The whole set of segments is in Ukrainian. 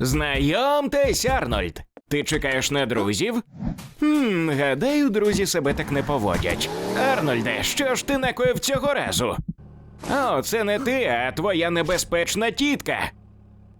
Знайомтесь, Арнольд. Ти чекаєш на друзів? Хм, гадаю, друзі себе так не поводять. Арнольде, що ж ти накоїв цього разу? О, це не ти, а твоя небезпечна тітка.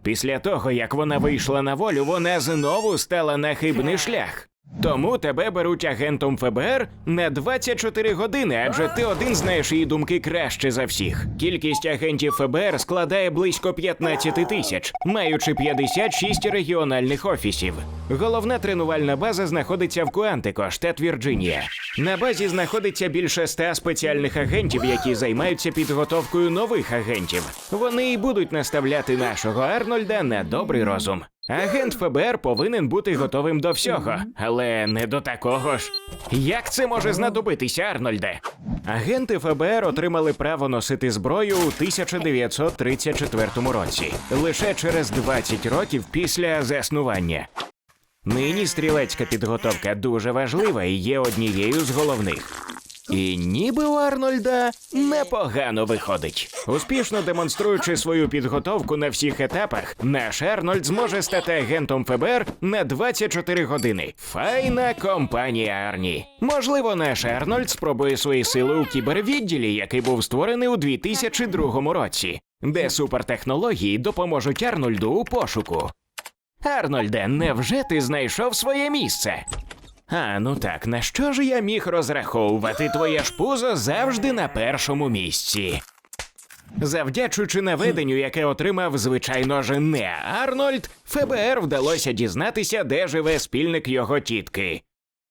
Після того, як вона вийшла на волю, вона знову стала на хибний шлях. Тому тебе беруть агентом ФБР на 24 години, адже ти один знаєш її думки краще за всіх. Кількість агентів ФБР складає близько 15 тисяч, маючи 56 регіональних офісів. Головна тренувальна база знаходиться в Куантико, штат Вірджинія. На базі знаходиться більше ста спеціальних агентів, які займаються підготовкою нових агентів. Вони і будуть наставляти нашого Арнольда на добрий розум. Агент ФБР повинен бути готовим до всього, але не до такого ж. Як це може знадобитися, Арнольде? Агенти ФБР отримали право носити зброю у 1934 році, лише через 20 років після заснування. Нині стрілецька підготовка дуже важлива і є однією з головних. І ніби у Арнольда непогано виходить. Успішно демонструючи свою підготовку на всіх етапах, наш Арнольд зможе стати агентом ФБР на 24 години. Файна компанія Арні. Можливо, наш Арнольд спробує свої сили у кібервідділі, який був створений у 2002 році, де супертехнології допоможуть Арнольду у пошуку. Арнольде, невже ти знайшов своє місце? А, ну так, на що ж я міг розраховувати? Твоє ж пузо завжди на першому місці. Завдячуючи наведенню, яке отримав, звичайно ж, не Арнольд, ФБР вдалося дізнатися, де живе спільник його тітки.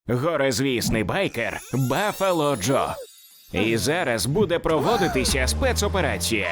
Горизвісний байкер Баффало Джо. І зараз буде проводитися спецоперація.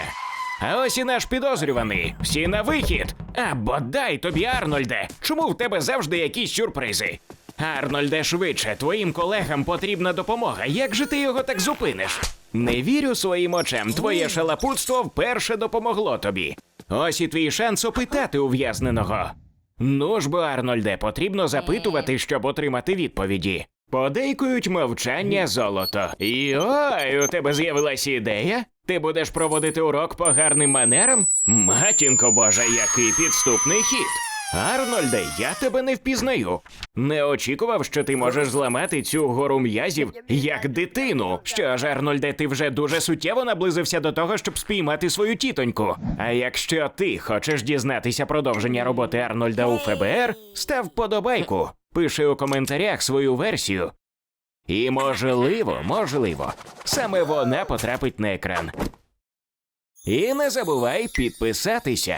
А ось і наш підозрюваний. Всі на вихід. А бодай тобі, Арнольде. Чому в тебе завжди якісь сюрпризи? Арнольде, швидше, твоїм колегам потрібна допомога. Як же ти його так зупиниш? Не вірю своїм очам. Твоє шалапутство вперше допомогло тобі. Ось і твій шанс опитати ув'язненого. Ну ж бо, Арнольде, потрібно запитувати, щоб отримати відповіді. Подейкують мовчання золото. І ой, у тебе з'явилася ідея? Ти будеш проводити урок по гарним манерам? Матінко Божа, який підступний хід. Арнольде, я тебе не впізнаю. Не очікував, що ти можеш зламати цю гору м'язів як дитину. Що ж, Арнольде, ти вже дуже суттєво наблизився до того, щоб спіймати свою тітоньку. А якщо ти хочеш дізнатися продовження роботи Арнольда у ФБР, став подобайку, пиши у коментарях свою версію. І можливо, можливо, саме вона потрапить на екран. І не забувай підписатися.